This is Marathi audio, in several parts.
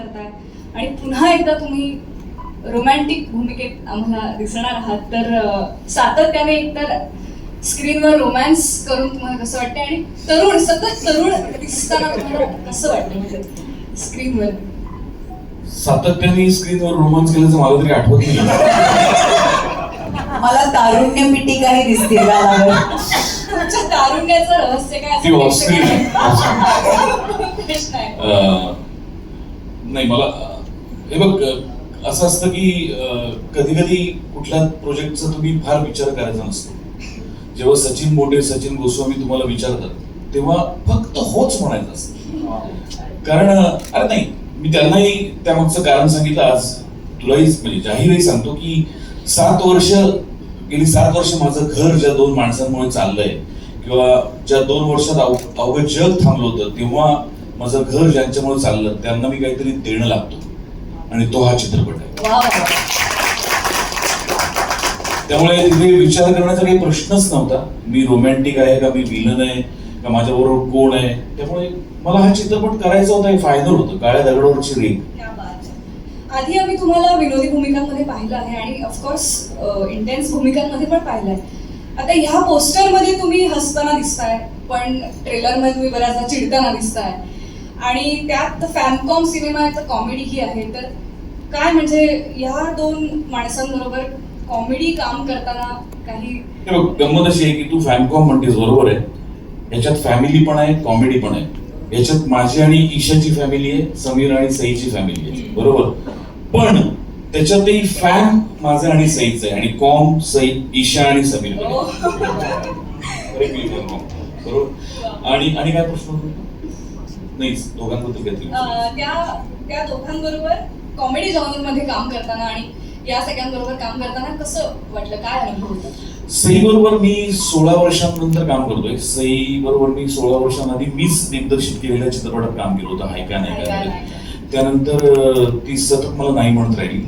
करताय आणि पुन्हा एकदा तुम्ही रोमॅन्टिक भूमिकेत आम्हाला दिसणार आहात. तर सातत्याने एकतर स्क्रीनवर रोमॅन्स करून तुम्हाला कसं वाटतं आणि तरुण सतत तरुण दिसताना तुम्हाला कसं वाटतं म्हणजे स्क्रीनवर सातत्याने स्क्रीनवर रोमांस केल्याचं मला तरी आठवत नाही. मला तारुण्य दिसते तारुण्याचं रहस्य काय ऑफस्क्रीन प्रेक्षकांना प्रश्न आहे अं, नाही मला हे बघ असं असतं की कधी कधी कुठल्या प्रोजेक्टचा तुम्ही फार विचार करायचा नसतो. जेव्हा सचिन मोठे सचिन गोस्वामी तुम्हाला विचारतात तेव्हा फक्त होच म्हणायचं असतं. कारण अरे नाही मी त्यांनाही त्यामागचं कारण सांगितलं आज. तुलाही म्हणजे जाहीरही सांगतो की सात वर्ष गेली सात वर्ष माझं घर ज्या दोन माणसांमुळे चाललंय किंवा ज्या दोन वर्षात अवघं जग थांबलं होतं तेव्हा माझं घर ज्यांच्यामुळे चाललं त्यांना मी काहीतरी देणं लागतो. आणि तो हा चित्रपट आहे. त्यामुळे तिथे विचार करण्याचा काही प्रश्नच नव्हता. मी रोमॅन्टिक आहे का मी विलन आहे का माझ्याबरोबर कोण आहे? त्यामुळे मला हा चित्रपट करायचा होता हे फायनल होतं. काळ्या दगडावरची रेग. आधी आम्ही तुम्हाला विनोदी भूमिकांमध्ये पाहिलं आहे आणि ऑफकोर्स इंटेन्स भूमिकांमध्ये पण पाहिलं आहे. आता ह्या पोस्टरमध्ये तुम्ही हसताना दिसताय पण ट्रेलरमध्ये तुम्ही बऱ्याचदा चिडताना दिसताय. आणि त्यात फॅनकॉम सिनेमाचं कॉमेडी ही आहे. तर काय म्हणजे ह्या दोन माणसांबरोबर कॉमेडी काम करताना काही हे गंमत अशी आहे की तू फॅनकॉम म्हणतेस बरोबर आहे. याच्यात फॅमिली पण आहे कॉमेडी पण आहे. याच्यात माझी आणि ईशाची फॅमिली आहे समीर आणि सईची फॅमिली आहे. बरोबर? पण त्याच्यातही फॅन माझं आणि सईचं आहे. आणि कॉम सई ईशा आणि समीर. हो. बरोबर? आणि आणि काय प्रश्न होता? नाही दोघांबद्दल अं, त्या त्या दोघांबरोबर कॉमेडी मध्ये काम करताना आणि या सगळ्यांबरोबर काम करताना कसं वाटलं? काय अनुभव होता? सई बरोबर मी सोळा वर्षांनंतर काम करतोय. सई बरोबर मी सोळा वर्षांआधी मीच दिग्दर्शित केलेल्या चित्रपटात काम केलं होतं हाय का नाही का. त्यानंतर ती सतत मला नाही म्हणत राहिली.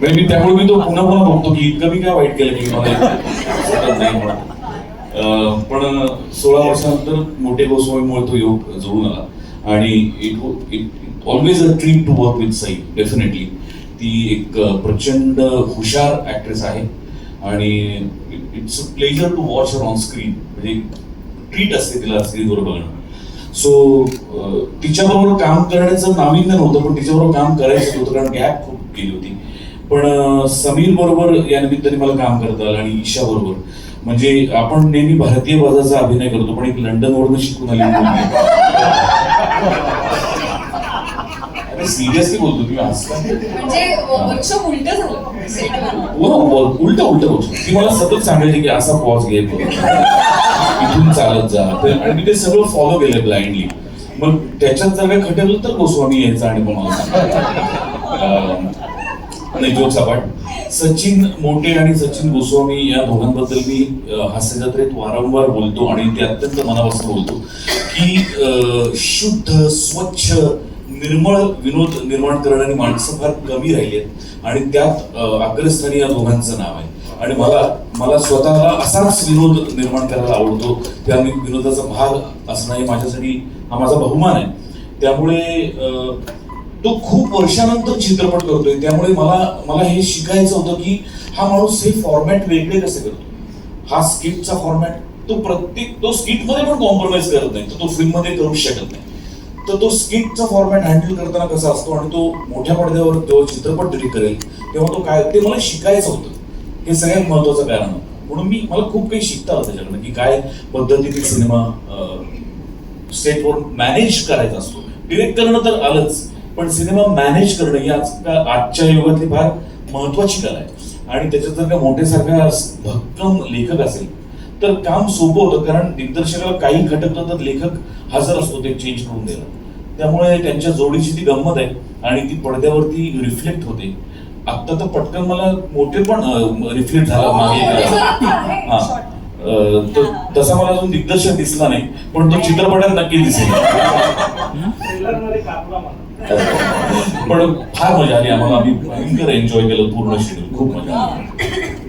म्हणजे मी त्यामुळे मी तो पुन्हा पुन्हा बघतो की इतकं मी काय वाईट केलं की मला नाही म्हणत. पण सोळा वर्षानंतर मोठे गोस्वामीमुळे तो योग जुळून आला. आणि it it always a dream to work with Sai definitely ती एक प्रचंड हुशार ऍक्ट्रेस आहे. आणि it's a pleasure to watch her on screen म्हणजे ट्रीट असते तिला स्क्रीनवर बघणं. सो तिच्याबरोबर काम करण्याचं नाविन्य नव्हतं पण तिच्याबरोबर काम करायचं होतं कारण गॅप खूप गेली होती. पण समीर बरोबर या निमित्ताने मला काम करता आलं आणि ईशा बरोबर. म्हणजे आपण नेहमी भारतीय बाजाचा अभिनय करतो पण एक लंडन वरून शिकून आली सिरियसली बोलतो तुम्ही हसता म्हणजे उलट सेटवर उलट उलट होतो ती मला सतत सांगायची की असा पॉज घे इथून चालत जा. आणि मी ते सगळं फॉलो केलं ब्लाइंडली मग त्याच्यात जर काय खटकलं तर गोस्वामी यायचा आणि मला नाही जोक सपाट सचिन मोटे आणि सचिन गोस्वामी या दोघांबद्दल मी अं, हास्य जत्रेत वारंवार बोलतो आणि ते अत्यंत मनापासून बोलतो की शुद्ध स्वच्छ निर्मळ विनोद निर्माण करणारी माणसं फार कमी राहिली आहेत आणि त्यात अग्रस्थानी या दोघांचं नाव आहे. आणि मला मला स्वतःला असाच विनोद निर्माण करायला आवडतो. त्या विनोदाचा भाग असणं हे माझ्यासाठी हा माझा बहुमान आहे. त्यामुळे तो खूप वर्षानंतर चित्रपट करतोय. त्यामुळे मला मला हे शिकायचं होतं की हा माणूस हे फॉर्मॅट वेगळे कसे करतो. हा स्किटचा फॉर्मॅट तो प्रत्येक तो स्किटमध्ये पण कॉम्प्रोमाइज करत नाही. तर तो फिल्ममध्ये करू शकत नाही. तर तो स्किटचा फॉर्मॅट हँडल करताना कसा असतो आणि तो मोठ्या पडद्यावर तो चित्रपट जरी करेल तेव्हा तो काय ते मला शिकायचं होतं. हे सगळ्यात महत्वाचं कारण होतं. म्हणून मी मला खूप काही शिकता आलं त्याच्याकडनं की काय पद्धतीने सिनेमा सेटवर मॅनेज करायचा असतो. डिरेक्ट करणं तर आलंच. पण सिनेमा मॅनेज करणं ही आज आजच्या युगातली फार महत्वाची कला आहे. आणि त्याच्यात जर का मोठ्यासारखा भक्कम लेखक असेल तर काम सोपं होतं कारण दिग्दर्शकाला काही खटकलं तर लेखक हजर असतो ते चेंज करून द्यायला. त्यामुळे त्यांच्या जोडीची ती गंमत आहे आणि ती पडद्यावरती रिफ्लेक्ट होते. आता तर पटकन मला मोठे पण रिफ्लेक्ट झाला मागे. हा अं, तो तसा मला अजून दिग्दर्शक दिसला नाही पण तो चित्रपटात नक्की दिसेल. पण फार मजा आली. आम्हाला आम्ही भयंकर एन्जॉय केलं. पूर्ण शेड्यूल खूप मजा आली.